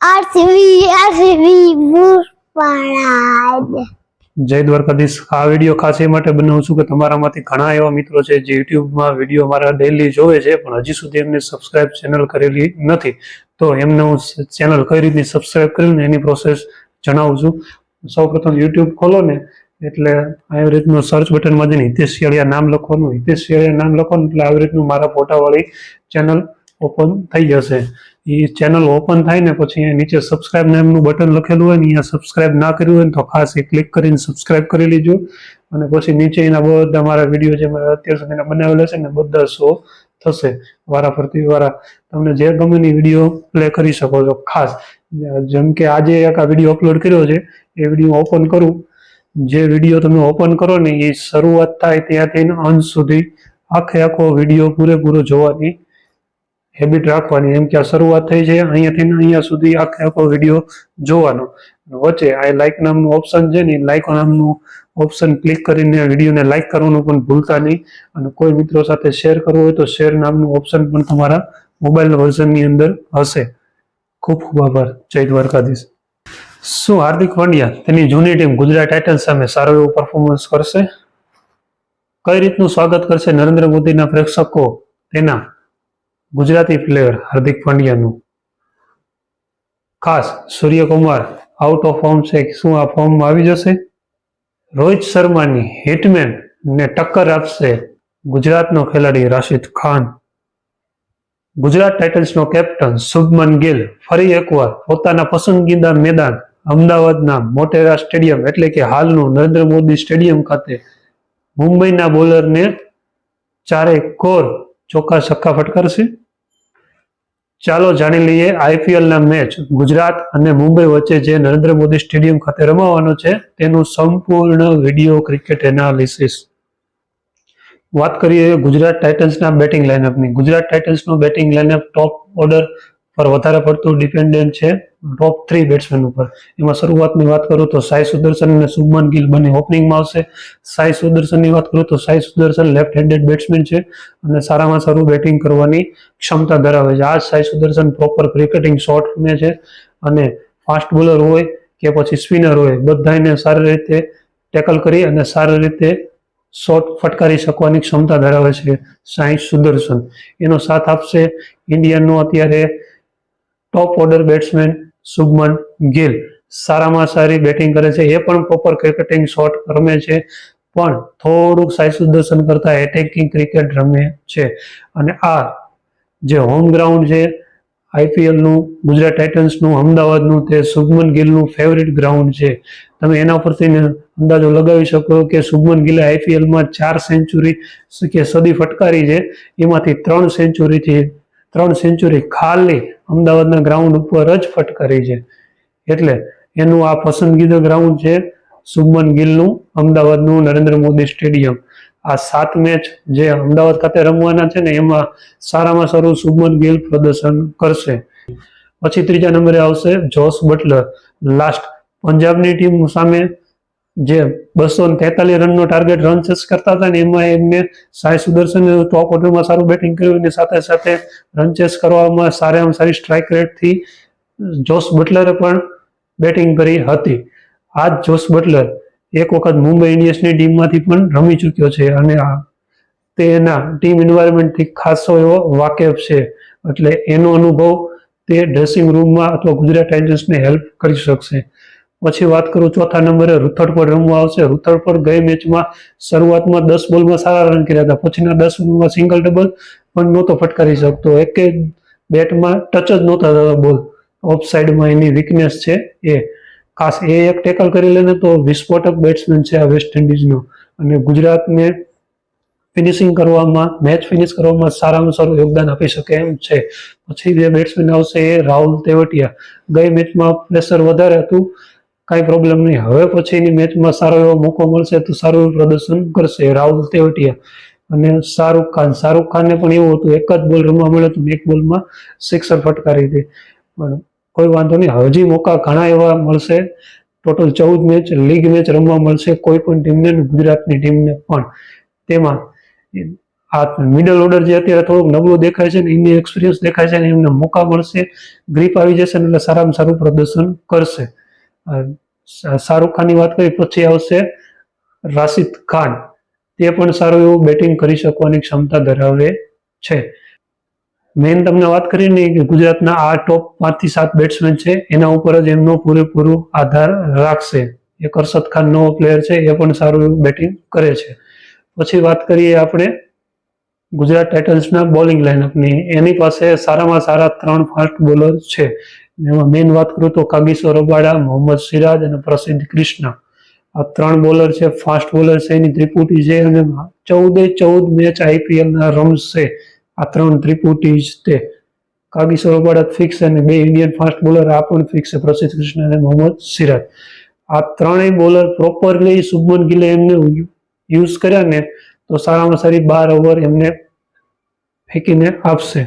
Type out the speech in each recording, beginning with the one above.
RCB જય દ્વારકાધીશ. આ video ખાસ એ માટે બનાવું છું કે તમારામાંથી ઘણા એવા મિત્રો છે જે યુટ્યુબમાં વીડિયો મારા ડેલી જોવે છે, પણ હજી સુધી એમને સબસ્ક્રાઇબ ચેનલ કરેલી નથી. તો એમને હું ચેનલ કઈ રીતની સબસ્ક્રાઇબ કરીને એની પ્રોસેસ જણાવું છું. સૌપ્રથમ યુટ્યુબ ખોલો ને, એટલે આવી રીતનું સર્ચ બટનમાં જઈને હિતેશ શિયાળિયા નામ લખવાનું, હિતેશ શિયાળિયા નામ લખવાનું, એટલે આવી રીતનું મારા ફોટાવાળી ચેનલ ઓપન થઈ જશે. એ ચેનલ ઓપન થાય ને પછી નીચે સબસ્ક્રાઇબ નામનું બટન લખેલું હોય ને અહીંયા સબસ્ક્રાઇબ ના કર્યું હોય ને તો ખાસ એ ક્લિક કરીને સબસ્ક્રાઇબ કરી લેજો. અને પછી નીચે એના બધા મારા વીડિયો જે મેં અત્યાર સુધીના બનાવેલા છે ને બધા શો થશે. વારાફરતી વારા. તમને જે ગમે એ વીડિયો પ્લે કરી શકો છો ખાસ. જેમ કે આજે એક આ વીડિયો અપલોડ કર્યો છે, એ વીડિયો ઓપન કરું. જે વીડિયો તમે ઓપન કરો ને એ શરૂઆત થાય ત્યાંથી અંત સુધી આખે આખો વીડિયો પૂરેપૂરો જોવાની હેબિટ રાખવાની. એમ કે આ શરૂઆત થઈ છે. અહીંયાથી અહીંયા સુધી આખે આખો વીડિયો જોવાનો. વચ્ચે આ લાઈક નામનું ઓપ્શન છે ને લાઈક નામનું ઓપ્શન ક્લિક કરીને વિડીયોને લાઈક કરવાનું પણ ભૂલતા નહીં. અને કોઈ મિત્રો સાથે શેર કરવું હોય તો શેર નામનું ઓપ્શન પણ તમારા મોબાઈલ વર્ઝનની અંદર હશે. ખૂબ ખૂબ આભાર. જય દ્વારકાધીશ. શું હાર્દિક પંડ્યા, તેની જૂની ટીમ ગુજરાત ટાઇટન્સ સામે સારું એવું પરફોર્મન્સ કરશે? કઈ રીતનું સ્વાગત કરશે નરેન્દ્ર મોદીના પ્રેક્ષકો તેના? ગુજરાતી પ્લેયર હાર્દિક પંડ્યાનું. ખાસ સૂર્યકુમાર આઉટ ઓફ ફોર્મ છે શું આ ફોર્મમાં આવી જશે? રોહિત શર્માની હિટમેન ને ટક્કર આપશે ગુજરાતનો ખેલાડી રાશિદ ખાન. ગુજરાત ટાઇટન્સનો કેપ્ટન શુભમન ગિલ ફરી એકવાર પોતાના પસંદગીદા મેદાન અમદાવાદના મોટેરા સ્ટેડિયમ એટલે કે હાલનું નરેન્દ્ર મોદી સ્ટેડિયમ ખાતે મુંબઈના બોલરને ચારે કોર ચોક્કા છક્કા ફટકારશે ચાલો જાણી લઈએ આઈપીએલના મેચ. ગુજરાત અને મુંબઈ વચ્ચે જે નરેન્દ્ર મોદી સ્ટેડિયમ ખાતે રમાવાનો છે, તેનું સંપૂર્ણ વીડિયો ક્રિકેટ એનાલિસિસ. વાત કરીએ ગુજરાત ટાઇટન્સના બેટિંગ લાઇનઅપની ગુજરાત ટાઇટન્સનું બેટિંગ લાઇનઅપ ટોપ ઓર્ડર પર વધારે પડતું ડિપેન્ડન્ટ છે. ટોપ થ્રી બેટ્સમેન ઉપર. એમાં શરૂઆતની વાત કરું તો સાઈ સુદર્શન અને શુભમન ગિલ બંને ઓપનિંગમાં આવશે. સાઈ સુદર્શનની વાત કરું તો Sai Sudarshan left handed batsman છે અને સારામાં સારું બેટિંગ કરવાની ક્ષમતા ધરાવે છે. આ Sai Sudarshan proper cricketing shot રમે છે અને ફાસ્ટ બોલર હોય કે પછી સ્પિનર હોય બધાને સારી રીતે ટેકલ કરી અને સારી રીતે શોટ ફટકારી શકવાની ક્ષમતા ધરાવે છે સાઈ સુદર્શન. એનો સાથ આપશે ઇન્ડિયનનો અત્યારે top order batsman Shubman Gill. સારામાં સારી બેટિંગ કરે છે. એ પણ પ્રોપર ક્રિકેટિંગ શોટ રમે છે. પણ થોડુંક સાઈ સુદર્શન કરતા એટેકિંગ ક્રિકેટ રમે છે. અને આ જે હોમ ગ્રાઉન્ડ છે આઈપીએલનું ગુજરાત ટાઇટન્સનું અમદાવાદનું તે શુભમન ગિલનું ફેવરિટ ગ્રાઉન્ડ છે. તમે એના પરથી અંદાજો લગાવી શકો કે શુભમન ગિલે આઈપીએલમાં ચાર સેન્ચુરી કે સદી ફટકારી છે. એમાંથી ત્રણ સેન્ચુરીથી ત્રણ સેન્ચુરી ખાલી અમદાવાદના ગ્રાઉન્ડ ઉપર જ ફટકારી છે. એટલે એનું આ પસંદગીનું ગ્રાઉન્ડ છે શુભમન ગિલનું, અમદાવાદનું નરેન્દ્ર મોદી સ્ટેડિયમ. આ સાત મેચ જે અમદાવાદ ખાતે રમવાના છે ને, એમાં સારામાં સારું શુભમન ગિલ પ્રદર્શન કરશે. પછી ત્રીજા નંબરે આવશે જોસ બટલર. લાસ્ટ પંજાબની ટીમ સામે જે બસો તેતાલીસ રનનો ટાર્ગેટ રન ચેસ કરતા હતા ને એમાં એમને સાય સુદર્શન ટોપ ઓર્ડરમાં સારું બેટિંગ કર્યું અને સાથે સાથે રન ચેસ કરવામાં સારામાં સારી સ્ટ્રાઇક રેટથી જોસ બટલરે પણ બેટિંગ કરી હતી. આ જોસ બટલર એક વખત મુંબઈ ઇન્ડિયન્સની ટીમમાંથી પણ રમી ચૂક્યો છે અને આ તેના ટીમ એન્વાયરમેન્ટથી ખાસો એવો વાકેફ છે. એટલે એનો અનુભવ તે ડ્રેસિંગ રૂમમાં અથવા ગુજરાત ટાઇટન્સને હેલ્પ કરી શકશે. પછી વાત કરું ચોથા નંબરે રૂથડ પર રમવા આવશે. રૂથડ પર ગઈ મેચમાં શરૂઆતમાં દસ બોલમાં સારા રન કર્યા હતા. પછીના દસ બોલમાં સિંગલ ડબલ પણ નહોતો ફટકારી શકતો. એક બેટમાં ટચ જ નહોતા થતા બોલ. ઓફ સાઈડમાં એની વીકનેસ છે એ. ખાસ એ એક ટેકલ કરી લેને તો વિસ્ફોટક બેટ્સમેન છે આ વેસ્ટ ઇન્ડિઝનો અને ગુજરાતને ફિનિશિંગ કરવામાં મેચ ફિનિશ કરવામાં સારામાં સારું યોગદાન આપી શકે એમ છે. પછી જે બેટ્સમેન આવશે એ રાહુલ તેવટિયા. ગઈ મેચમાં પ્રેશર વધારે હતું. કાંઈ પ્રોબ્લેમ નહીં. હવે પછીની મેચમાં સારો એવો મોકો મળશે તો સારું પ્રદર્શન કરશે રાહુલ તેવટિયા. અને શાહરૂખ ખાન. શાહરૂખ ખાનને પણ એવું હતું, એક જ બોલ રમવા મળ્યો તો એક બોલમાં સિક્સર ફટકારી હતી. પણ કોઈ વાંધો નહીં. હજી મોકા ઘણા એવા મળશે. ટોટલ ચૌદ મેચ લીગ મેચ રમવા મળશે કોઈ પણ ટીમને ગુજરાતની ટીમને પણ. તેમાં આ મિડલ ઓર્ડર જે અત્યારે થોડુંક નબળું દેખાય છે ને એમને એક્સપિરિયન્સ દેખાય છે ને, એમને મોકા મળશે. ગ્રીપ આવી જશે ને એટલે સારામાં સારું પ્રદર્શન કરશે. શાહરૂખ ખાનની વાત કરીએ પછી આવશે રાશિદ ખાન. તે પણ સારું એવું બેટિંગ કરી શકવાની ક્ષમતા ધરાવે છે. મેન તમને વાત કરીને કે ગુજરાતના આ ટોપ પાંચથી સાત બેટ્સમેન છે, એના ઉપર જ એમનો પૂરેપૂરો આધાર રાખશે. એક અરશદ ખાન નવો પ્લેયર છે, એ પણ સારું એવું બેટિંગ કરે છે. પછી વાત કરીએ આપણે ગુજરાત ટાઇટન્સના બોલિંગ લાઇનઅપની એની પાસે સારામાં સારા ત્રણ ફાસ્ટ બોલર છે. એમાં મેઇન વાત કરું તો કાગીસો રબાડા મોહમ્મદ સિરાજ અને પ્રસિદ્ધ કૃષ્ણ. આ ત્રણ બોલર છે ફાસ્ટ બોલર છે, એની ત્રિપુટી છે અને ચૌદે ચૌદ મેચ આઈપીએલના રમશે આ ત્રણ ત્રિપુટી જ તે. કાગીસો રબાડા ફિક્સ અને બે ઇન્ડિયન ફાસ્ટ બોલર આ પણ ફિક્સ છે, પ્રસિદ્ધ કૃષ્ણ અને મોહમ્મદ સિરાજ. આ ત્રણેય બોલર પ્રોપરલી શુભમન ગિલે એમને યુઝ કર્યા ને તો સારામાં સારી બાર ઓવર એમને ફેંકીને આપશે.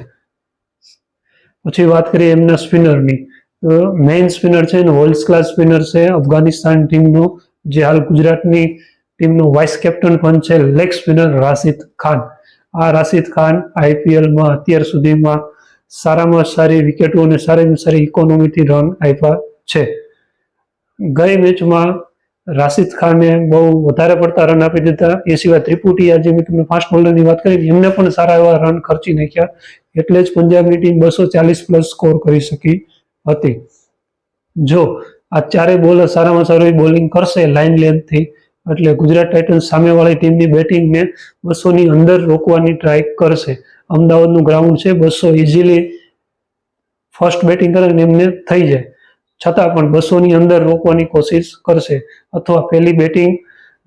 પછી વાત કરીએ એમના સ્પિનરની. મેઇન સ્પિનર છે ને વર્લ્ડ ક્લાસ સ્પિનર છે. અફઘાનિસ્તાન ટીમનો, જે હાલ ગુજરાતની ટીમનો વાઇસ કેપ્ટન પણ છે લેગ સ્પિનર રાશિદ ખાન. આ રાશિદ ખાન આઈપીએલમાં અત્યાર સુધીમાં સારામાં સારી વિકેટો અને સારામાં સારી ઇકોનોમીથી રન આપ્યા છે. ગઈ મેચમાં રાશિદ ખાને બહુ વધારે પડતા રન આપી દીધા. એ સિવાય ત્રિપુટી આજે મેં તમને ફાસ્ટ બોલરની વાત કરી, એમને પણ સારા એવા રન ખર્ચી નાખ્યા. એટલે જ પંજાબની ટીમ બસો ચાલીસ પ્લસ સ્કોર કરી શકી હતી. જો, આ ચારેય બોલર સારામાં સારું બોલિંગ કરશે લાઇન લેન્થથી એટલે ગુજરાત ટાઇટન્સ સામેવાળી ટીમની બેટિંગને બસોની અંદર રોકવાની ટ્રાય કરશે. અમદાવાદનું ગ્રાઉન્ડ છે, બસો ઇઝીલી ફર્સ્ટ બેટિંગ કરે એમને થઈ જાય. છતાં પણ બસોની અંદર રોકવાની કોશિશ કરશે. અથવા પહેલી બેટિંગ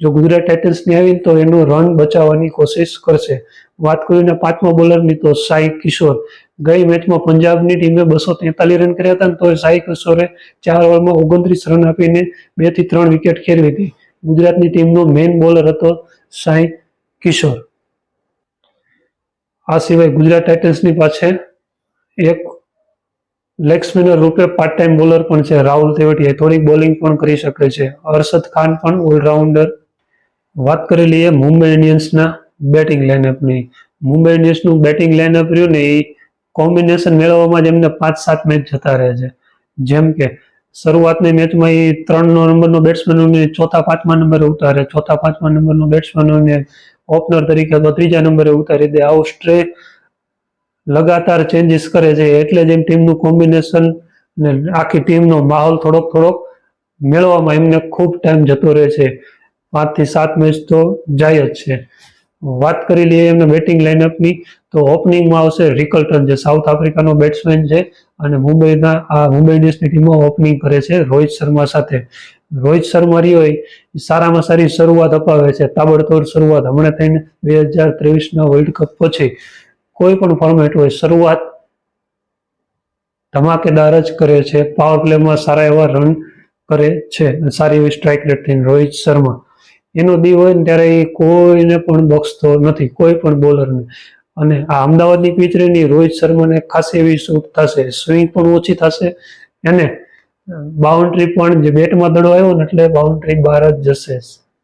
જો ગુજરાત ટાઇટન્સની આવી તો એનો રન બચાવવાની કોશિશ કરશે. વાત કરીને પાંચમા બોલરની તો સાઈ કિશોર. ગઈ મેચમાં પંજાબની ટીમે બસો તેતાલીસ રન કર્યા હતા તો સાઈ કિશોરે ચાર ઓવરમાં ઓગણત્રીસ રન આપીને બેથી ત્રણ વિકેટ ખેરવી હતી. ગુજરાતની ટીમનો મેઇન બોલર હતો સાઈ કિશોર. આ સિવાય ગુજરાત ટાઇટન્સની પાસે એક લેગ સ્પિનર રૂપે પાર્ટ ટાઈમ બોલર પણ છે, રાહુલ તેવટિયા થોડીક બોલિંગ પણ કરી શકે છે. અરશદ ખાન પણ ઓલરાઉન્ડર વાત કરી લઈએ મુંબઈ ઇન્ડિયન્સના બેટિંગ લાઇનઅપની મુંબઈ ઇન્ડિયન્સનું બેટિંગ લાઇનઅપ રહ્યું ને એ કોમ્બિનેશન મેળવવામાં જ એમને પાંચ સાત મેચ જતા રહે છે. જેમ કે શરૂઆતની મેચમાં એ ત્રણ નંબરનો બેટ્સમેનોને ચોથા પાંચમા નંબરે ઉતારે ચોથા પાંચમા નંબરનો બેટ્સમેનોને ઓપનર તરીકે અથવા ત્રીજા નંબરે ઉતારી દે. આવું સ્ટ્રે લગાતાર ચેન્જીસ કરે છે. એટલે જ એમ ટીમનું કોમ્બિનેશન ને આખી ટીમનો માહોલ થોડોક થોડોક મેળવવામાં એમને ખૂબ ટાઈમ જતો રહે છે. પાંચથી સાત મેચ તો જાય જ છે. વાત કરી લઈએ એમને બેટિંગ લાઇનઅપની તો ઓપનિંગમાં આવશે રિકલ્ટન જે સાઉથ આફ્રિકાનો બેટ્સમેન છે અને મુંબઈના, આ મુંબઈ ઇન્ડિયન્સની ટીમમાં ઓપનિંગ કરે છે રોહિત શર્મા સાથે. રોહિત શર્મા રહ્યો સારામાં સારી શરૂઆત અપાવે છે. તાબડતોડ શરૂઆત હમણાં થઈને બે હજાર ત્રેવીસના વર્લ્ડ કપ પછી. કોઈ પણ ફોર્મેટ હોય, શરૂઆત ધમાકેદાર જ કરે છે. પાવર પ્લેમાં સારા એવા રન કરે છે. સારી એવી સ્ટ્રાઇક રેટ થઈને રોહિત શર્મા. એનો દી હોય ને ત્યારે એ કોઈને પણ બક્ષતો નથી, કોઈ પણ બોલરને અને આ અમદાવાદની પીચની રોહિત શર્માને ખાસી એવી શૂટ થશે. સ્વિંગ પણ ઓછી થશે અને બાઉન્ડ્રી પણ જે બેટમાં દડો આવ્યો ને એટલે બાઉન્ડ્રી બહાર જ જશે.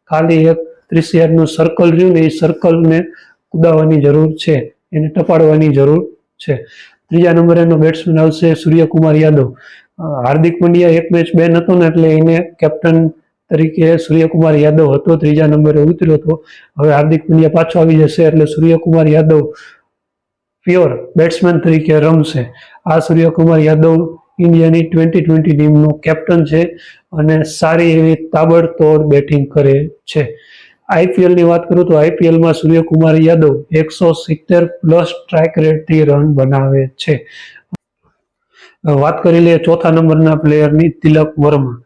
ખાલી એક ત્રીસ યાર્ડનું સર્કલ રહ્યું ને એ સર્કલને કુદાવવાની જરૂર છે. એને ટપાડવાની જરૂર છે. ત્રીજા નંબરે એનો બેટ્સમેન આવશે સૂર્યકુમાર યાદવ. હાર્દિક પંડ્યા એક મેચ બેન હતો ને એટલે એને કેપ્ટન તરીકે સૂર્યકુમાર યાદવ હતો, ત્રીજા નંબરે ઉતર્યો હતો. હવે હાર્દિક પંડ્યા પાછો આવી જશે એટલે સૂર્યકુમાર યાદવ પ્યોર બેટ્સમેન તરીકે રમશે. આ સૂર્યકુમાર યાદવ ઇન્ડિયાની ટ્વેન્ટી ટ્વેન્ટી ટીમનો કેપ્ટન છે અને સારી એવી તાબડતોડ બેટિંગ કરે છે. IPL ની વાત કરું તો આઈપીએલમાં સૂર્યકુમાર યાદવ એકસો સિત્તેર પ્લસ સ્ટ્રાઇક રેટથી રન બનાવે છે. વાત કરી લઈએ ચોથા નંબરના પ્લેયરની તિલક વર્મા.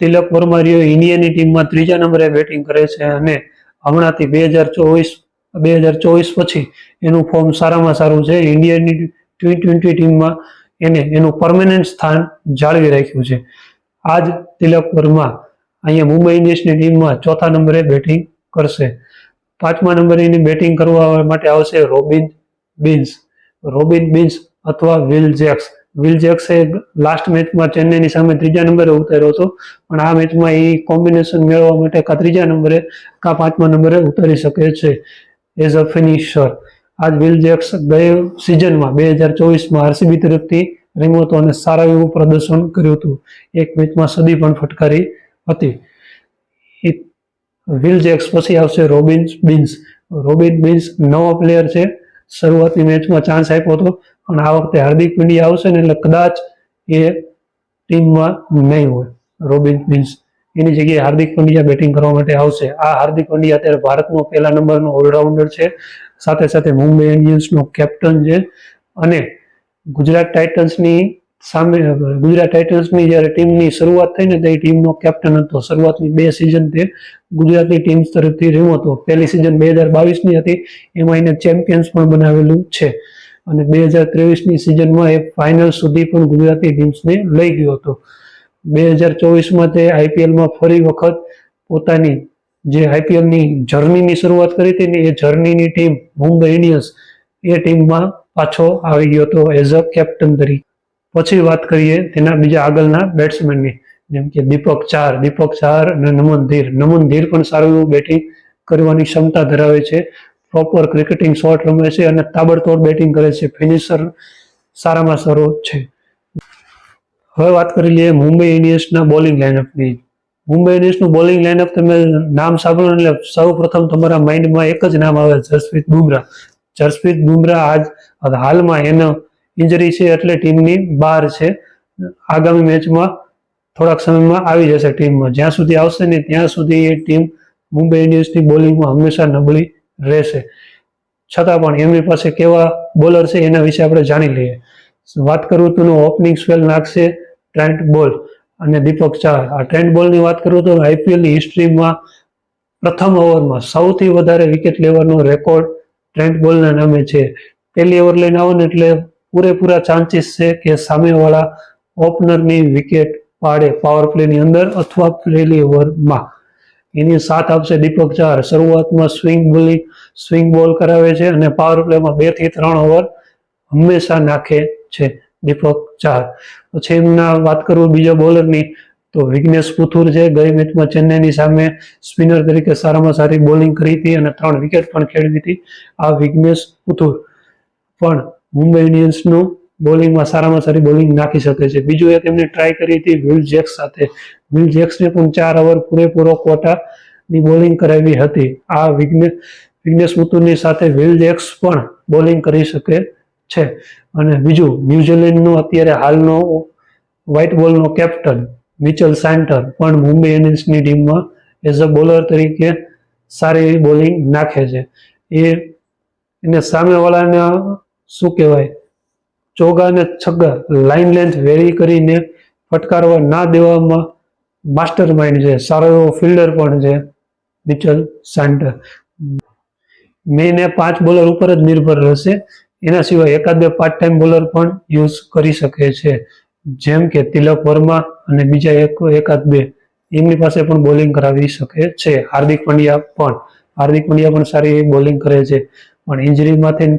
તિલક વર્મા રહ્યો ઇન્ડિયાની ટીમમાં ત્રીજા નંબરે બેટિંગ કરે છે અને હમણાંથી બે હજાર ચોવીસ, બે હજાર ચોવીસ પછી એનું ફોર્મ સારામાં સારું છે. ઇન્ડિયાની ટી ટ્વેન્ટી ટીમમાં એને, એનું પરમેનન્ટ સ્થાન જાળવી રાખ્યું છે. આજ તિલક વર્મા અહીંયા મુંબઈ ઇન્ડિયન્સની ટીમમાં ચોથા નંબરે બેટિંગ કરશે. પાંચમા નંબરે એની બેટિંગ કરવા માટે આવશે રોબિન બિન્સ. રોબિન બિન્સ અથવા વિલ જેક્સ. વિલ જેક્સે લાસ્ટ મેચમાં ચેન્નઈની સામે ત્રીજા નંબરે ઉતાર્યો હતો. પણ આ મેચમાં એ કોમ્બિનેશન મેળવવા માટે કાં ત્રીજા નંબરે કાં પાંચમા નંબરે ઉતારી શકે છે. એઝ અ ફિનિશર આજ વિલ જેક્સ ગઈ સિઝનમાં બે હજાર ચોવીસમાં આરસીબી તરફથી રમ્યો હતો અને સારા એવું પ્રદર્શન કર્યું હતું. એક મેચમાં સદી પણ ફટકારી હતી. વિલ જેક્સ પછી આવશે રોબિન બિન્સ રોબિન બિન્સ નવો પ્લેયર છે. શરૂઆતની મેચમાં ચાન્સ આપ્યો હતો. પણ આ વખતે હાર્દિક પંડ્યા આવશે ને એટલે કદાચ એ ટીમમાં નહીં હોય રોબિન બિન્સ એની જગ્યાએ હાર્દિક પંડ્યા બેટિંગ કરવા માટે આવશે. આ હાર્દિક પંડ્યા અત્યારે ભારતનો પહેલા નંબરનો ઓલરાઉન્ડર છે. સાથે સાથે મુંબઈ ઇન્ડિયન્સનો કેપ્ટન છે. અને ગુજરાત ટાઇટન્સની સામે ગુજરાત ટાઇટન્સની જ્યારે ટીમની શરૂઆત થઈ ને તે ટીમનો કેપ્ટન હતો. શરૂઆતની બે સિઝન તે ગુજરાતની ટીમ તરફથી રહ્યો હતો. પહેલી સિઝન બે હજાર બાવીસની હતી. એમાં એને ચેમ્પિયન્સ પણ બનાવેલું છે. અને બે હજાર ત્રેવીસની સિઝનમાં એ ફાઇનલ સુધી પણ ગુજરાતી ટીમ્સને લઈ ગયો હતો. બે હજાર ચોવીસમાં તે આઈપીએલમાં ફરી વખત પોતાની જે આઈપીએલની જર્નીની શરૂઆત કરી હતી ને એ જર્નીની ટીમ મુંબઈ ઇન્ડિયન્સ એ ટીમમાં પાછો આવી ગયો હતો એઝ અ કેપ્ટન તરીકે. પછી વાત કરીએ તેના બીજા આગળના બેટ્સમેનની જેમ કે દીપક ચાર. દીપક ચાર અને નમન ધીર. નમન ધીર પણ સારું એવું બેટિંગ કરવાની ક્ષમતા ધરાવે છે. પ્રોપર ક્રિકેટિંગ શોટ રમે છે અને તાબડતોડ બેટિંગ કરે છે. ફિનિશર સારામાં સારો છે. હવે વાત કરી લઈએ મુંબઈ ઇન્ડિયન્સના બોલિંગ લાઇનઅપની મુંબઈ ઇન્ડિયન્સનું બોલિંગ લાઇનઅપ તમે નામ સાંભળો એટલે સૌ પ્રથમ તમારા માઇન્ડમાં એક જ નામ આવે જસપ્રીત બુમરા જસપ્રીત બુમરા આજ હાલમાં એનો ઇન્જરી છે એટલે ટીમની બહાર છે. આગામી મેચમાં થોડાક સમયમાં આવી જશે ટીમમાં જ્યાં સુધી આવશે ને ત્યાં સુધી એ ટીમ મુંબઈ ઇન્ડિયન્સની બોલિંગમાં હંમેશા નબળી રહેશે. છતાં પણ એમની પાસે કેવા બોલર છે એના વિશે આપણે જાણી લઈએ. વાત કરું તો ઓપનિંગ સ્પેલ નાખશે ટ્રેન્ટ બોલ અને દીપક ચાહ આ ટ્રેન્ટ બોલની વાત કરું તો આઈપીએલની હિસ્ટ્રીમાં પ્રથમ ઓવરમાં સૌથી વધારે વિકેટ લેવાનો રેકોર્ડ ટ્રેન્ટ બોલના નામે છે. પહેલી ઓવર લઈને આવો ને એટલે પૂરેપૂરા ચાન્સીસ છે કે સામેવાળા ઓપનરની વિકેટ પાડે પાવર પ્લેની અંદર અથવા પહેલી ઓવરમાં એની સાથ આપશે દીપક ચાર. શરૂઆતમાં સ્વિંગ બોલિંગ સ્વિંગ બોલ કરાવે છે અને પાવર પ્લેમાં બેથી ત્રણ ઓવર હંમેશા નાખે છે દીપક ચાર. પછી એમના વાત કરું બીજા બોલરની તો વિઘ્નેશ પુથુર છે. ગઈ મેચમાં ચેન્નઈની સામે સ્પિનર તરીકે સારામાં સારી બોલિંગ કરી હતી અને ત્રણ વિકેટ પણ ખેડવી હતી આ વિઘ્નેશ પુથુર. પણ મુંબઈ ઇન્ડિયન્સનું બોલિંગમાં સારામાં સારી બોલિંગ નાખી શકે છે. બીજું એક એમને ટ્રાય કરી હતી વિલ જેક્સ સાથે. વિલ જેક્સને પણ ચાર ઓવર પૂરેપૂરો કોટાની બોલિંગ કરાવી હતી. આ વિઘ્નેશ વિઘ્નેશ મુતુની સાથે વિલ જેક્સ પણ બોલિંગ કરી શકે છે. અને બીજું ન્યુઝીલેન્ડનો અત્યારે હાલનો વ્હાઇટ બોલનો કેપ્ટન મિચલ સેન્ટર પણ મુંબઈ ઇન્ડિયન્સની ટીમમાં એઝ અ બોલર તરીકે સારી બોલિંગ નાખે છે. એ, એને સામેવાળાને શું કહેવાય? ચોગા અને છગ્ગા લાઇન લેન્થ વેરી કરીને ફટકારવા ના દેવામાં માસ્ટર માઇન્ડ છે. સારો એવો ફિલ્ડર પણ છે મિચલ સેન્ટર મેને પાંચ બોલર ઉપર જ નિર્ભર રહેશે. એના સિવાય એકાદ બે પાર્ટ ટાઈમ બોલર પણ યુઝ કરી શકે છે. જેમ કે તિલક વર્મા અને બીજા એક એકાદ બે. એમની પાસે પણ બોલિંગ કરાવી શકે છે. હાર્દિક પંડ્યા પણ. હાર્દિક પંડ્યા પણ સારી બોલિંગ કરે છે. પણ ઇન્જરીમાંથી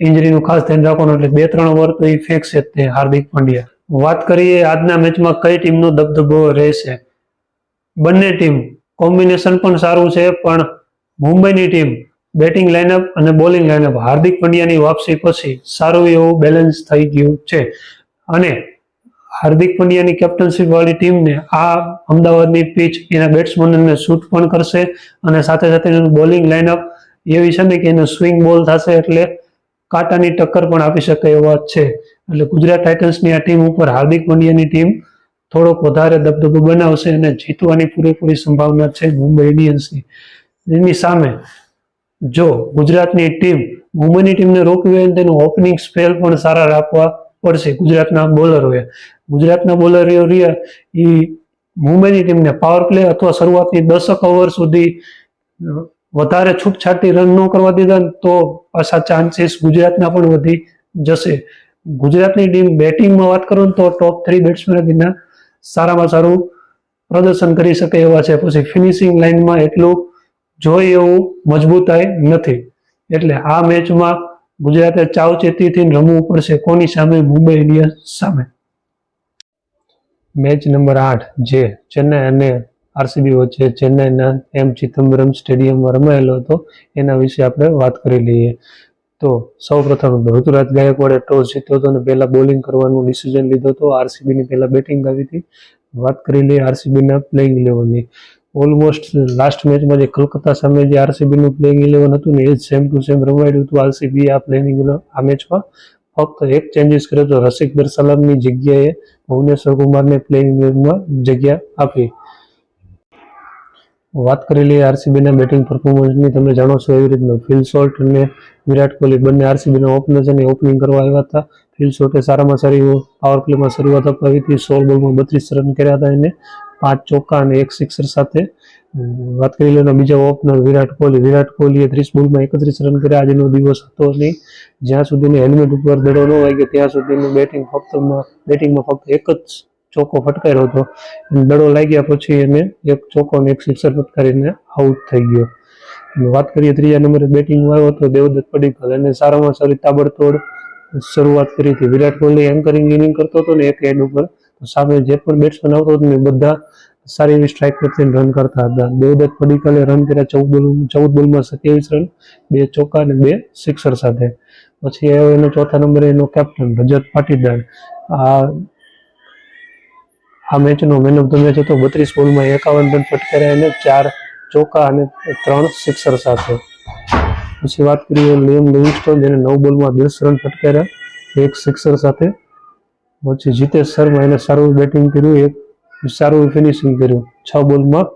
ઇન્જરીનું ખાસ ધ્યાન રાખવાનું એટલે બે, ત્રણ ઓવર તો એ ફેંકશે જ તે હાર્દિક પંડ્યા. વાત કરીએ આજના મેચમાં કઈ ટીમનો દબદબો રહેશે? બંને ટીમ કોમ્બિનેશન પણ સારું છે, પણ મુંબઈની ટીમ બેટિંગ લાઇનઅપ અને બોલિંગ લાઇનઅપ હાર્દિક પંડ્યાની વાપસી પછી સારું એવું બેલેન્સ થઈ ગયું છે. અને હાર્દિક પંડ્યાની કેપ્ટનશીપ વાળી ટીમને આ અમદાવાદની પીચ એના બેટ્સમેનને શૂટ પણ કરશે અને સાથે સાથે એનું બોલિંગ લાઇનઅપ એવી છે ને કે એનું સ્વિંગ બોલ થશે એટલે કાંટાની ટક્કર પણ આપી શકે એવા છે. એટલે ગુજરાત ટાઇટન્સની આ ટીમ ઉપર હાર્દિક પંડ્યાની ટીમ થોડોક વધારે દબદબો બનાવશે અને જીતવાની પૂરેપૂરી સંભાવના છે મુંબઈ ઇન્ડિયન્સની. એની સામે જો ગુજરાતની ટીમ મુંબઈની ટીમને રોકવી હોય તેનું ઓપનિંગ સ્પેલ પણ સારા રાખવા પડશે ગુજરાતના બોલરોએ. ગુજરાતના બોલરો રહ્યા એ મુંબઈની ટીમને પાવર પ્લે અથવા શરૂઆતની દસક ઓવર સુધી વધારે છૂટછાટી રન ન કરવા દીધા તો પાછા ચાન્સીસ ગુજરાતના પણ વધી જશે. ગુજરાતની ટીમ બેટિંગમાં વાત કરું તો ટોપ થ્રી બેટ્સમેન સારામાં સારું પ્રદર્શન કરી શકે એવા છે. પછી ફિનિશિંગ લાઇનમાં એટલું જોઈ એવું મજબૂતાઈ નથી. એટલે આ મેચમાં ગુજરાતે ચાવચેતીથી રમવું પડશે. કોની સામે? મુંબઈ ઇન્ડિયન્સ સામે. મેચ નંબર આઠ જે ચેન્નઈ અને આરસીબી વચ્ચે ચેન્નાઈના એમ ચિદમ્બરમ સ્ટેડિયમમાં રમાયેલો હતો. એના વિશે આપણે વાત કરી લઈએ. તો સૌ પ્રથમ ઋતુરાજ ગાયકવાડે ટોસ જીત્યો હતો અને પહેલાં બોલિંગ કરવાનું ડિસિઝન લીધો હતો. આરસીબીની પહેલાં બેટિંગ આવી હતી. વાત કરી લઈએ આરસીબીના પ્લેઇંગ ઇલેવનની ઓલમોસ્ટ લાસ્ટ મેચમાં જે કલકત્તા સામે જે આરસીબીનું પ્લેઇંગ ઇલેવન હતું ને, એ જ સેમ ટુ સેમ રમાડ્યું હતું આરસીબી આ પ્લેઇંગ આ મેચમાં ફક્ત એક ચેન્જીસ કર્યો હતો. રસિકદર સલામની જગ્યાએ ભુવનેશ્વર કુમારને પ્લેઇંગ ઇલેવનમાં જગ્યા આપી. વાત કરી લઈએ આરસીબીના બેટિંગ પરફોર્મન્સની તમે જાણો છો એવી રીતના ફિલ શોર્ટ અને વિરાટ કોહલી બંને આરસીબીના ઓપનર છે અને ઓપનિંગ કરવા આવ્યા હતા. ફિલ શોર્ટે સારામાં સારી પાવર પ્લેમાં શરૂઆત અપાવી હતી. સોળ બોલમાં બત્રીસ રન કર્યા હતા એને. પાંચ ચોક્કા અને એક સિક્સર સાથે. વાત કરી લઈએ બીજા ઓપનર વિરાટ કોહલી. વિરાટ કોહલીએ ત્રીસ બોલમાં એકત્રીસ રન કર્યા. આજનો દિવસ હતો નહીં. જ્યાં સુધીની હેલ્મેટ ઉપર દડો ન વાગ્યો, ત્યાં સુધીનું બેટિંગ ફક્ત બેટિંગમાં ફક્ત એક જ ચોક્કો ફટકાર્યો હતો. દડો લાગ્યા પછી એને એક ચોક્કો અને એક સિક્સર ફટકારીને આઉટ થઈ ગયો. વાત કરીએ ત્રીજા નંબરે બેટિંગમાં આવ્યો હતો દેવદત્ત પડીકલ. એને સારામાં સારી તાબડતોડ શરૂઆત કરી હતી. વિરાટ કોહલી એન્કરિંગ ઇનિંગ કરતો હતો ને એક એન્ડ ઉપર. સામે જે પણ બેટ્સમેન આવતો હતો ને બધા સારી એવી સ્ટ્રાઇક પરથી રન કરતા હતા. દેવદત્ત પડીકલે રન કર્યા ચૌદ બોલ ચૌદ બોલમાં સત્યાવીસ રન બે ચોકા અને બે સિક્સર સાથે. પછી એનો ચોથા નંબરે એનો કેપ્ટન રજત પાટીદાર. આ આ મેચનો મેન ઓફ ધ મેચ હતો બત્રીસ બોલમાં એકાવન રન ફટકાર્યા અને ચાર ચોકા અને ત્રણ સિક્સર સાથે. પછી વાત કરીએ લિયમ લિવિંગસ્ટોન જેને નવ બોલમાં દસ રન ફટકાર્યા એક સિક્સર સાથે. પછી જીતેશ શર્મા એને સારું બેટિંગ કર્યું, એક સારું ફિનિશિંગ કર્યું, છ બોલમાં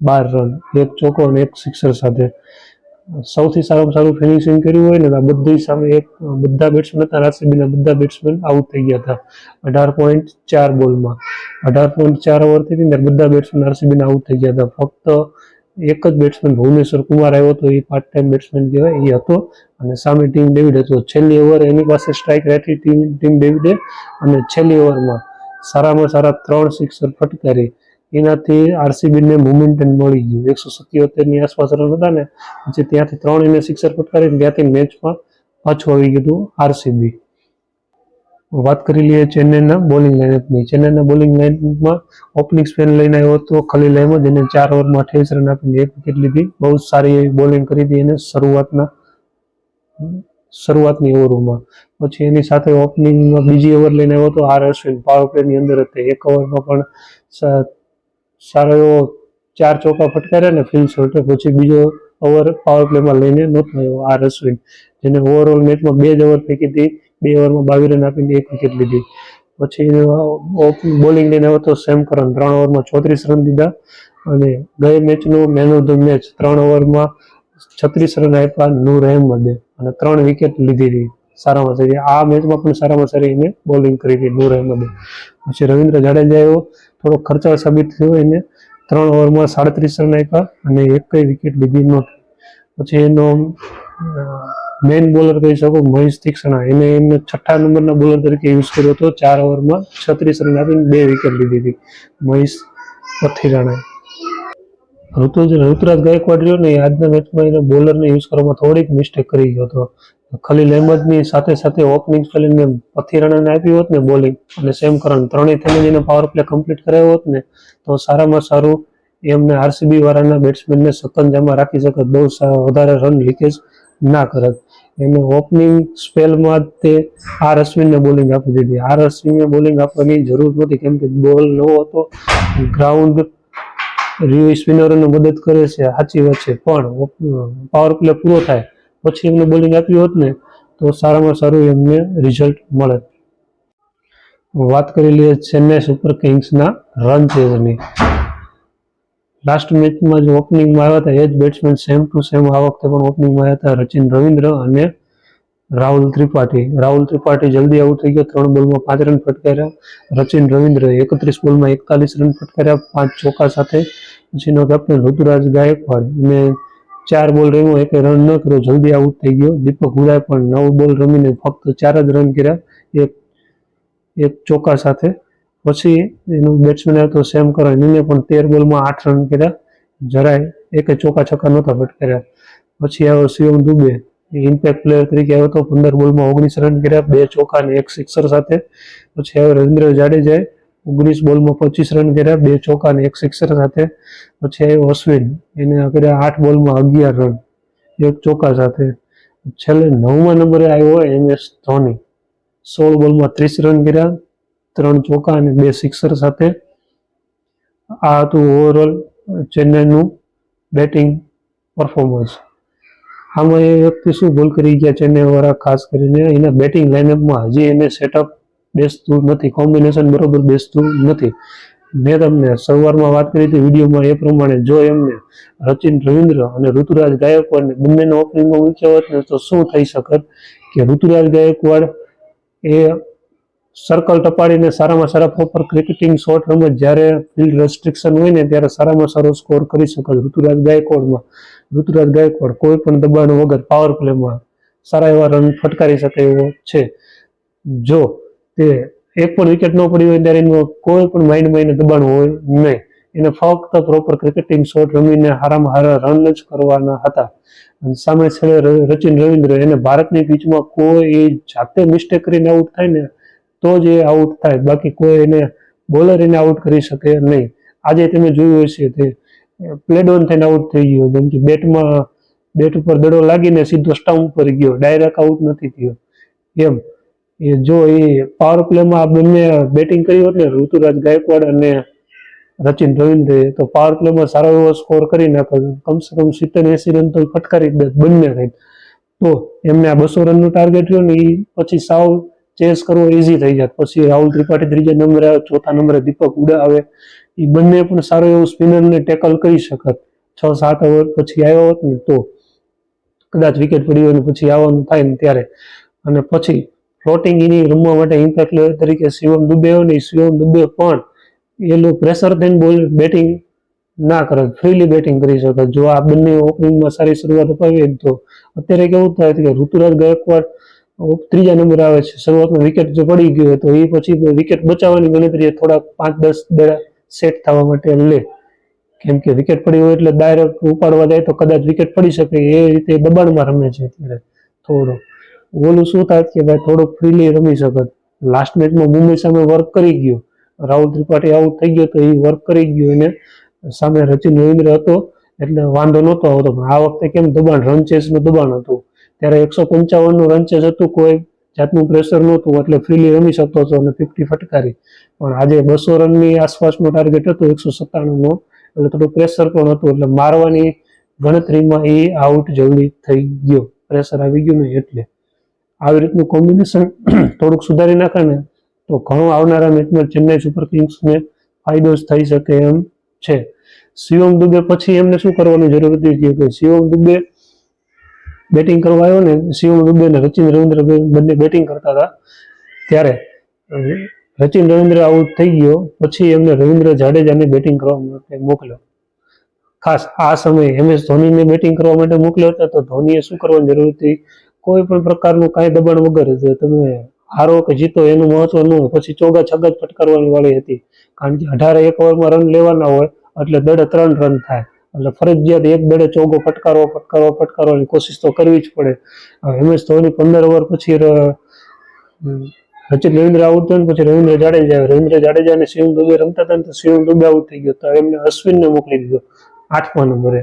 બાર રન એક ચોકો અને એક સિક્સર સાથે. સૌથી સારામાં સારું ફિનિશિંગ કર્યું હોય ને બધી સામે એક, બધા બેટ્સમેન હતા આરસીબીના બધા બેટ્સમેન આઉટ થઈ ગયા હતા. અઢાર પોઈન્ટ ચાર બોલમાં. અઢાર પોઈન્ટ ચાર ઓવર થઈ હતી ને બધા બેટ્સમેન આરસીબીના આઉટ થઈ ગયા હતા. ફક્ત એક જ બેટ્સમેન ભુવનેશ્વર કુમાર આવ્યો હતો, એ પાર્ટ ટાઈમ બેટ્સમેન કહેવાય, એ હતો. અને સામે ટીમ ડેવિડ હતો. છેલ્લી ઓવર એની પાસે સ્ટ્રાઇક રહેતી ટીમ ટીમ ડેવિડે અને છેલ્લી ઓવરમાં સારામાં સારા ત્રણ સિક્સર ફટકારી. એનાથી આરસીબીને મોમેન્ટમ મળી ગયું. એકસો સત્યોતેરની આસપાસ રન હતા ને, પછી ત્યાંથી ત્રણ એને સિક્સર ફટકારી ત્યાંથી મેચમાં પાછું આવી ગયું હતું આરસીબી વાત કરી લઈએ ચેન્નઈના બોલિંગ લાઇનઅપની ચેન્નઈના બોલિંગ લાઇનઅપમાં ઓપનિંગ સ્પેન લઈને આવ્યો હતો ખલીલ અહેમદ એને ચાર ઓવરમાં અઠ્યાવીસ રન આપીને એક વિકેટ લીધી. બહુ જ સારી એવી બોલિંગ કરી હતી એને શરૂઆતના, શરૂઆતની ઓવરોમાં. પછી એની સાથે ઓપનિંગમાં બીજી ઓવર લઈને આવ્યો હતો, આર અશ્વિન પાવર પ્લેની અંદર હતી એક ઓવરમાં પણ સારો એવો ચાર ચોકા ફટકાર્યા ને ફિલ શોર્ટે, પછી બીજો ઓવર પાવર પ્લેમાં લઈને નહોતો આવ્યો આર અશ્વિન જેને ઓવરઓલ મેચમાં બે જ ઓવર ફેંકી હતી, બે ઓવરમાં બાવીસ રન આપીને એક વિકેટ લીધી. પછી બોલિંગ લઈને આવ્યો તો સેમ કરન ત્રણ ઓવરમાં ચોત્રીસ રન દીધા. અને ગઈ મેચનું મેન ઓફ ધ મેચ ત્રણ ઓવરમાં છત્રીસ રન આપ્યા નૂર અહેમદે. અને ત્રણ વિકેટ લીધી હતી. સારામાં સારી. આ મેચમાં પણ સારામાં સારી એને બોલિંગ કરી હતી નૂર અહેમદે. પછી રવિન્દ્ર જાડેજા એવો થોડો ખર્ચાળ સાબિત થયો એને. ત્રણ ઓવરમાં સાડત્રીસ રન આપ્યા અને એક કઈ વિકેટ લીધી નહોતી. પછી એનો મેઇન બોલર કહી શકો, મહેશ તીક્ષણા એને એમને છઠ્ઠા નંબરના બોલર તરીકે યુઝ કર્યો હતો. ચાર ઓવરમાં છત્રીસ રન આપીને બે વિકેટ લીધી હતી. મહેશ પથિરાણાએ ઋતુજ, ઋતુરાજ ગાયકવાડ રહ્યો ને આજના મેચમાં એને બોલરને યુઝ કરવામાં થોડીક મિસ્ટેક કરી ગયો હતો. ખલીલ અહેમદની સાથે સાથે ઓપનિંગ સ્પેલિંગને પથિરાણાને આપ્યું હોત ને બોલિંગ અને સેમ કરન ત્રણેય થઈને એને પાવર પ્લે કમ્પ્લીટ કરાયો હોત ને, તો સારામાં સારું એમને આરસીબી વાળાના બેટ્સમેનને સતંજામાં રાખી શકત, બહુ વધારે રન લીકેજ ના કરત. એને ઓપનિંગ સ્પેલમાં જ તે આર અશ્વિનને બોલિંગ આપી દીધી. આર અશ્વિનને બોલિંગ આપવાની જરૂર નહોતી કેમ કે બોલ નવો હતો ગ્રાઉન્ડ રિવ્યુ સ્પિનરોને મદદ કરે છે, સાચી વાત છે. પણ પાવર પ્લે પૂરો થાય, પછી એમને બોલિંગ આપ્યું હોત ને, તો સારામાં સારું એમને રિઝલ્ટ મળે. વાત કરી લઈએ ચેન્નાઈ સુપર કિંગ્સના રન ચેઝની લાસ્ટ મેચમાં જે ઓપનિંગમાં આવ્યા હતા, એ જ બેટ્સમેન સેમ ટુ સેમ આ વખતે પણ ઓપનિંગમાં આવ્યા હતા, રચિન રવિન્દ્ર અને રાહુલ ત્રિપાઠી. રાહુલ ત્રિપાઠી જલ્દી આઉટ થઈ ગયો, ત્રણ બોલમાં પાંચ રન ફટકાર્યા. રચિન રવિન્દ્ર એકત્રીસ બોલમાં એકતાલીસ રન ફટકાર્યા, પાંચ ચોકા સાથે પછીનો કેપ્ટન ઋતુરાજ ગાયકવાડ, મેં ચાર બોલ રમ્યો, એક રન ન કર્યો, જલ્દી આઉટ થઈ ગયો. દીપક હુડાએ પણ નવ બોલ રમીને ફક્ત ચાર જ રન કર્યા, એક એક ચોકા સાથે. પછી એનું બેટ્સમેન હતો સેમ કરન એને પણ તેર બોલમાં આઠ રન કર્યા. જરાય એકે ચોકા છક્કા નહોતા ફટકાર્યા. પછી આવ્યો શિવમ દુબે ઇમ્પેક્ટ પ્લેયર તરીકે આવ્યો હતો પંદર બોલમાં ઓગણીસ રન કર્યા, બે ચોકા અને એક સિક્સર સાથે. પછી આવ્યો રવિન્દ્ર જાડેજાએ ઓગણીસ બોલમાં પચીસ રન કર્યા, બે ચોકા અને એક સિક્સર સાથે. પછી આવ્યો અશ્વિન, એને કર્યા આઠ બોલમાં અગિયાર રન, એક ચોકા સાથે. છેલ્લે નવમા નંબરે આવ્યો એમ એસ ધોની. સોળ બોલમાં ત્રીસ રન કર્યા, ત્રણ ચોકા અને બે સિક્સર સાથે. આ હતું ઓવરઓલ ચેન્નાઈનું બેટિંગ પરફોર્મન્સ આમાં એ વ્યક્તિ શું ભૂલ કરી ગયા ચેન્નાઈ વાળા ખાસ કરીને એના બેટિંગ લાઇનઅપમાં હજી એને સેટઅપ બેસતું નથી. કોમ્બિનેશન બરોબર બેસતું નથી. મેં તમને સવારમાં વાત કરી હતી, વિડીયોમાં એ પ્રમાણે જો એમને રચિન, રવિન્દ્ર અને ઋતુરાજ ગાયકવાડને બંનેનો ઓપનિંગમાં મૂક્યો હોત ને તો શું થઈ શકત કે ઋતુરાજ ગાયકવાડ એ સર્કલ ટપાડીને સારામાં સારા પ્રોપર ક્રિકેટિંગ શોટ રમત જ્યારે ફિલ્ડ રેસ્ટ્રિક્શન હોય ને ત્યારે સારામાં સારો સ્કોર કરી શકે. ઋતુરાજ ગાયકવાડમાં, ઋતુરાજ ગાયકવાડ કોઈ પણ દબાણ વગર પાવર પ્લેમાં સારા એવા રન ફટકારી શકે એવો છે. જો તે એક પણ વિકેટ ન પડી હોય ત્યારે એનું કોઈ પણ માઇન્ડ માઇન્ડ દબાણ હોય નહીં. એને ફક્ત પ્રોપર ક્રિકેટ ટીમ શોટ રમીને હારામાં હારા રન જ કરવાના હતા. અને સામે છેડે રચિન રવિન્દ્ર, એને ભારતની પીચમાં કોઈ જાતે મિસ્ટેક કરીને આઉટ થાય ને, તો જ એ આઉટ થાય. બાકી કોઈ એને બોલર એને આઉટ કરી શકે નહીં. આજે તમે જોયું હશે તે પ્લેડ ઓન થઈને આઉટ થઈ ગયો. જેમ કે બેટમાં, બેટ ઉપર દડો લાગીને સીધો સ્ટમ્પ ઉપર ગયો. ડાયરેક્ટ આઉટ નથી થયો. એમ. એ જો એ પાવર પ્લેમાં આ બંને બેટિંગ કરી હોત ને, ઋતુરાજ ગાયકવાડ અને રચિન રવિન્દ્રે, તો પાવર પ્લેમાં સારો એવો સ્કોર કરી નાખો કમસે કમ સિત્તેર એસી રન તો ફટકારી દે, બંને થઈ. તો એમને આ બસો રનનું ટાર્ગેટ રહ્યું ને એ પછી સાવ ચેસ કરવો ઇઝી થઈ જાય પછી રાહુલ ત્રિપાઠી ત્રીજા નંબરે આવે, ચોથા નંબરે દીપક ઉડા આવે. એ બંને પણ સારું એવો સ્પિનરને ટેકલ કરી શકત. છ સાત ઓવર પછી આવ્યો હોત ને, તો કદાચ વિકેટ પડી હોય ને, પછી આવવાનું થાય ને ત્યારે. અને પછી ફ્લોટિંગ ઇનિંગ રમવા માટે ઇમ્પેક્ટ તરીકે શિવમ દુબે અને શિવમ દુબે પણ એ લોકો પ્રેશર થઈને બોલ બેટિંગ ના કરે. ફ્રીલી બેટિંગ કરી શકે. જો આ બંને ઓપનિંગમાં સારી શરૂઆત અપાવી તો અત્યારે કેવું થાય કે ઋતુરાજ ગાયકવાડ ત્રીજા નંબર આવે છે. શરૂઆતમાં વિકેટ જો પડી ગયો તો એ પછી વિકેટ બચાવવાની ગણતરી થોડાક પાંચ, દસ દડા સેટ થવા માટે લે. કેમ કે વિકેટ પડી હોય એટલે ડાયરેક્ટ ઉપાડવા જાય તો કદાચ વિકેટ પડી શકે. એ રીતે દબાણમાં રમે છે અત્યારે થોડો. ઓલું શું થાય કે ભાઈ થોડુંક ફ્રીલી રમી શકત લાસ્ટ મેચમાં મુંબઈ સામે વર્ક કરી ગયો. રાહુલ ત્રિપાઠી આઉટ થઈ ગયો તો એ વર્ક કરી ગયો એને. સામે રચિન રવિન્દ્ર હતો એટલે વાંધો નહોતો આવતો. પણ આ વખતે કેમ દબાણ રન ચેસનું દબાણ હતું. ત્યારે એકસો પંચાવનનું રન ચેસ હતું, કોઈ જાતનું પ્રેશર નહોતું, એટલે ફ્રીલી રમી શકતો હતો અને ફિફ્ટી ફટકારી. પણ આજે બસો રનની આસપાસનો ટાર્ગેટ હતો, એકસો સત્તાણુંનો એટલે થોડું પ્રેશર પણ હતું, એટલે મારવાની ગણતરીમાં એ આઉટ જલ્દી થઈ ગયો. પ્રેશર આવી ગયું ને એટલે. આવી રીતનું કોમ્બિનેશન થોડુંક સુધારી નાખે ને, તો ઘણું આવનારા મેચમાં ચેન્નાઈ સુપર કિંગ્સને ફાયદો જ થઈ શકે એમ છે. શિવમ દુબે પછી એમને શું કરવાની જરૂર હતી? કે શિવમ દુબે બેટિંગ કરવા આવ્યો ને, શિવમ દુબે અને રચિન રવિન્દ્ર બંને બેટિંગ કરતા હતા. ત્યારે રચિન રવિન્દ્ર આઉટ થઈ ગયો, પછી એમને રવિન્દ્ર જાડેજાને બેટિંગ કરવા માટે મોકલ્યો. ખાસ આ સમયે એમ એસ ધોનીને બેટિંગ કરવા માટે મોકલ્યો હતો, તો ધોનીએ શું કરવાની જરૂર હતી? કોઈ પણ પ્રકારનું કાંઈ દબાણ વગર જ તમે હારો કે જીતો એનું મહત્વ ન હોય. પછી ચોગા છગા જ ફટકારવાની વાળી હતી. કારણ કે અઢારે એક ઓવરમાં રન લેવાના હોય, એટલે દડે ત્રણ રન થાય. એટલે ફરજિયાત એક દડે ચોગો ફટકારવો ફટકારવો, ફટકારવાની કોશિશ તો કરવી જ પડે. એમએસ ધોની પંદર ઓવર પછી રચિત રવિન્દ્ર આઉટ થયો પછી રવિન્દ્ર જાડેજા આવ્યો. રવિન્દ્ર જાડેજા અને શિવમ દુબે રમતા હતા ને તો શિવમ દુબે આઉટ થઈ ગયો. તો એમને અશ્વિનને મોકલી દીધો. આઠમા નંબરે.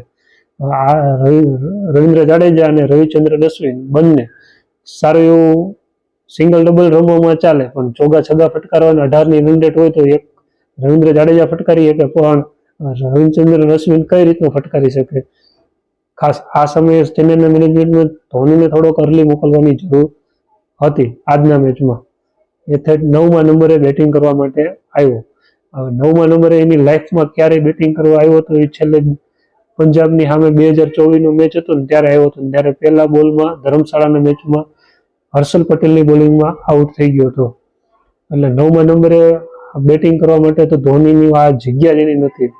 આ રવિ- રવિન્દ્ર જાડેજા અને રવિચંદ્રન અશ્વિન બંને સારું એવું સિંગલ ડબલ રમવામાં ચાલે, પણ ચોગા છગા ફટકારવાના અઢારની રન હોય તો એક રવિન્દ્ર જાડેજા ફટકારી શકે, પણ રવિચંદ્રન અશ્વિન કઈ રીતનું ફટકારી શકે? ખાસ આ સમયે સ્ટેન્ડર્ડના મેનેજમેન્ટમાં ધોનીને થોડોક અર્લી મોકલવાની જરૂર હતી આજના મેચમાં. એ થઈ નવમા નંબરે બેટિંગ કરવા માટે આવ્યો. નવમા નંબરે એની લાઈફમાં ક્યારે બેટિંગ કરવા આવ્યો તો એ છેલ્લે પંજાબની સામે બે હજાર ચોવીસનો મેચ હતો ને ત્યારે આવ્યો હતો ત્યારે પહેલા બોલમાં, ધર્મશાળાના મેચમાં હર્ષલ પટેલની બોલિંગમાં આઉટ થઈ ગયો હતો. એટલે નવમા નંબરે બેટિંગ કરવા માટે તો ધોનીની આ જગ્યા એની નથી.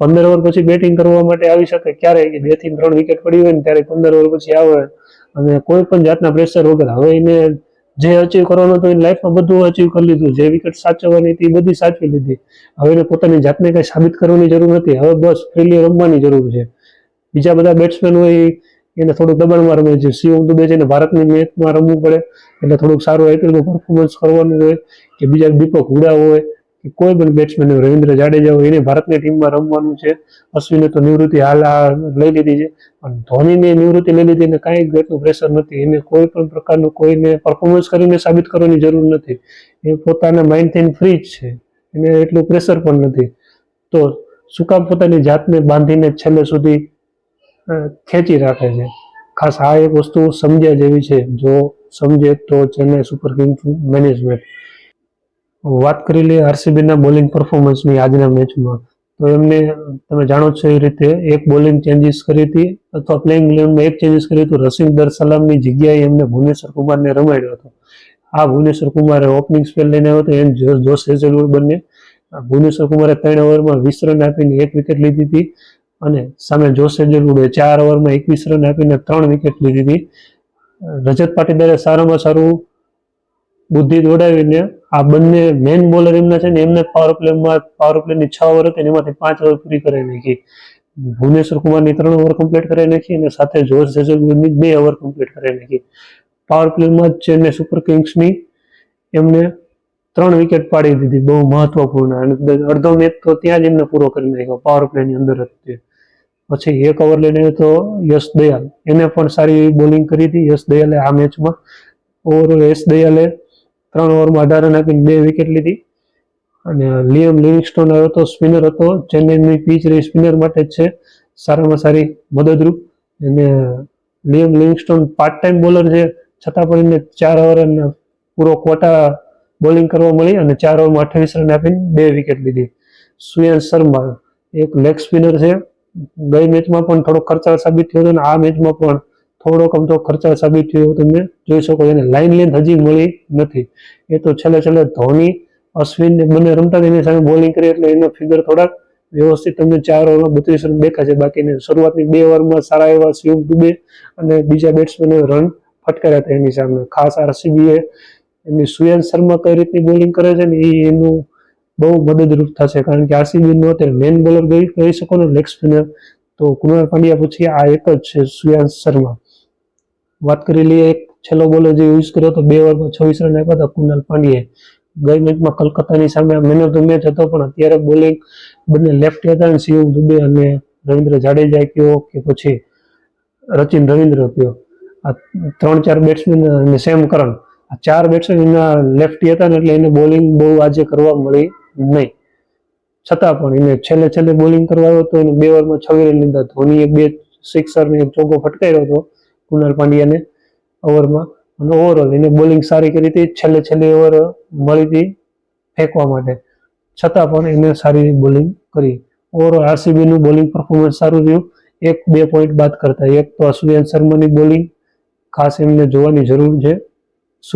પંદર ઓવર પછી બેટિંગ કરવા માટે આવી શકે ક્યારે? કે બેથી ત્રણ વિકેટ પડી હોય ને ત્યારે પંદર ઓવર પછી આવે. અને કોઈ પણ જાતના પ્રેશર વગર. હવે એને જે અચીવ કરવાનું હતું એની લાઈફમાં બધું અચીવ કરી લીધું. જે વિકેટ સાચવવાની હતી એ બધી સાચવી લીધી. હવે એને પોતાની જાતને કંઈ સાબિત કરવાની જરૂર નથી. હવે બસ ફ્રીલી રમવાની જરૂર છે. બીજા બધા બેટ્સમેન હોય એને થોડુંક દબાણમાં રમે છે. શિવમ દુબે છે ને ભારતની મેચમાં રમવું પડે. એટલે થોડુંક સારું આઈપીએલનું પરફોર્મન્સ કરવાનું હોય. કે બીજા દીપક હુડા હોય. કે કોઈ પણ બેટ્સમેન રવિન્દ્ર જાડેજા હોય, એને ભારતની ટીમમાં રમવાનું છે. અશ્વિને તો નિવૃત્તિ હાલ લઈ લીધી છે. પણ ધોનીને નિવૃત્તિ લઈ લીધી એને કાંઈ એટલું પ્રેશર નથી. એને કોઈ પણ પ્રકારનું કોઈને પરફોર્મન્સ કરીને સાબિત કરવાની જરૂર નથી. એ પોતાના માઇન્ડથી ફ્રી જ છે. એને એટલું પ્રેશર પણ નથી. તો શું કામ પોતાની જાતને બાંધીને છેલ્લે સુધી ખેંચી રાખે છે? ખાસ આ એક વસ્તુ સમજ્યા જેવી છે. જો સમજે તો ચેન્નાઈ સુપર કિંગ્સ મેનેજમેન્ટ. વાત કરી લઈએ આરસીબીના બોલિંગ પરફોર્મન્સની આજના મેચમાં તો એમને, તમે જાણો છો એ રીતે એક બોલિંગ ચેન્જીસ કરી હતી, અથવા પ્લેઇંગ ઇલેવનમાં એક ચેન્જીસ કર્યું હતું રસીમ દર સલામની જગ્યાએ એમને ભુવનેશ્વર કુમારને રમાડ્યો હતો. આ ભુવનેશ્વર કુમારે ઓપનિંગ સ્પેલ લઈને આવ્યો હતો, એમ જોશ હેઝલવુડ બંને ભુવનેશ્વર કુમારે ત્રણ ઓવરમાં વીસ રન આપીને એક વિકેટ લીધી હતી અને સામે જોશ હેઝલવુડે ચાર ઓવરમાં એકવીસ રન આપીને ત્રણ વિકેટ લીધી હતી. રજત પાટીદારે સારામાં સારું બુદ્ધિ દોડાવીને આ બંને મેન બોલર એમના છે ને, એમને પાવર પ્લેમાં પાવર પ્લેની છ ઓવર હતી એમાંથી પાંચ ઓવર પૂરી કરી નાખી. ભુવનેશ્વર કુમારની ત્રણ ઓવર કમ્પ્લીટ કરી નાખી અને સાથે જોશ હેઝલવુડની બે ઓવર કમ્પ્લીટ કરી નાખી. પાવર પ્લેમાં ચેન્નઈ સુપર કિંગ્સની એમને ત્રણ વિકેટ પાડી દીધી, બહુ મહત્વપૂર્ણ. અને અડધો મેચ તો ત્યાં જ એમને પૂરો કરી નાખ્યો પાવર પ્લેની અંદર જ પછી એક ઓવર લઈને તો યશ દયાલ. એને પણ સારી બોલિંગ કરી હતી, યશ દયાલે આ મેચમાં ઓવરઓલ યશ દયાલે ત્રણ ઓવરમાં અઢાર રન આપીને બે વિકેટ લીધી. અને લિયમ લિવિંગસ્ટોન આવ્યો તો સ્પિનર હતો. ચેન્નઈની પીચ રહી સ્પિનર માટે જ છે. સારામાં સારી મદદરૂપ. અને Liam Livingstone part time bowler છે. છતાં પણ એને ચાર ઓવર અને પૂરો ક્વોટા બોલિંગ કરવા મળી અને ચાર ઓવરમાં અઠ્ઠાવીસ રન આપીને બે વિકેટ લીધી. સુયન શર્મા એક લેગ સ્પિનર છે. ગઈ મેચમાં પણ થોડો ખર્ચાળ સાબિત થયો હતો અને આ મેચમાં પણ થોડોક તો ખર્ચા સાબિત થયો તમે જોઈ શકો એને લાઇન લેન્થ હજી મળી નથી. એ તો છેલ્લે છેલ્લે ધોની, અશ્વિન બંને રમતા એની સામે બોલિંગ કરી એટલે એનો ફિગર થોડાક વ્યવસ્થિત તમને ચાર ઓવરમાં બત્રીસ રન દેખાશે બાકીને શરૂઆતની બે ઓવરમાં સારા એવા શિવ દુબે અને બીજા બેટ્સમેને રન ફટકાર્યા હતા એની સામે. ખાસ આરસીબીએ એમની સુયન શર્મા કઈ રીતની બોલિંગ કરે છે ને એ એનું બહુ મદદરૂપ થશે. કારણ કે આરસીબી નો અત્યારે મેન બોલર કહી શકો ને લેગ સ્પિનર તો કુણાલ પાંડ્યા પછી આ એક જ છે સુયાંશ શર્મા. વાત કરી લઈએ એક છેલ્લો બોલર જે યુઝ કર્યો હતો, બે ઓવરમાં છવ્વીસ રન આપ્યા હતા કુનાલ પાંડ્યાએ ગઈ મેચમાં કલકત્તાની સામે મેન ઓફ ધ મેચ હતો, પણ અત્યારે બોલિંગ બંને લેફ્ટ હતા અને શિવમ દુબે અને રવિન્દ્ર જાડેજા કયો કે પછી રચિન રવિન્દ્ર કયો આ ત્રણ ચાર બેટ્સમેન અને સેમ કરણ. આ ચાર બેટ્સમેન એના લેફ્ટી હતા ને એટલે એને બોલિંગ બહુ આજે કરવા મળી નહીં. છતાં પણ એને છેલ્લે છેલ્લે બોલિંગ કરવા આવ્યો હતો એને બે ઓવરમાં છવી રન લીધા. ધોનીએ બે સિક્સર ને એક ચોગ્ગો ફટકાર્યો હતો. કુણાલ પાંડ્યાને ઓવરમાં. અને ઓવરઓલ એને બોલિંગ સારી કરી હતી. છેલ્લે છેલ્લે ઓવર મળી હતી ફેંકવા માટે. છતાં પણ એને સારી બોલિંગ કરી. ઓવરઓલ આરસીબીનું બોલિંગ પરફોર્મન્સ સારું રહ્યું. એક બે પોઈન્ટ બાદ કરતા. એક તો અશ્વિન શર્માની બોલિંગ ખાસ એમને જોવાની જરૂર છે.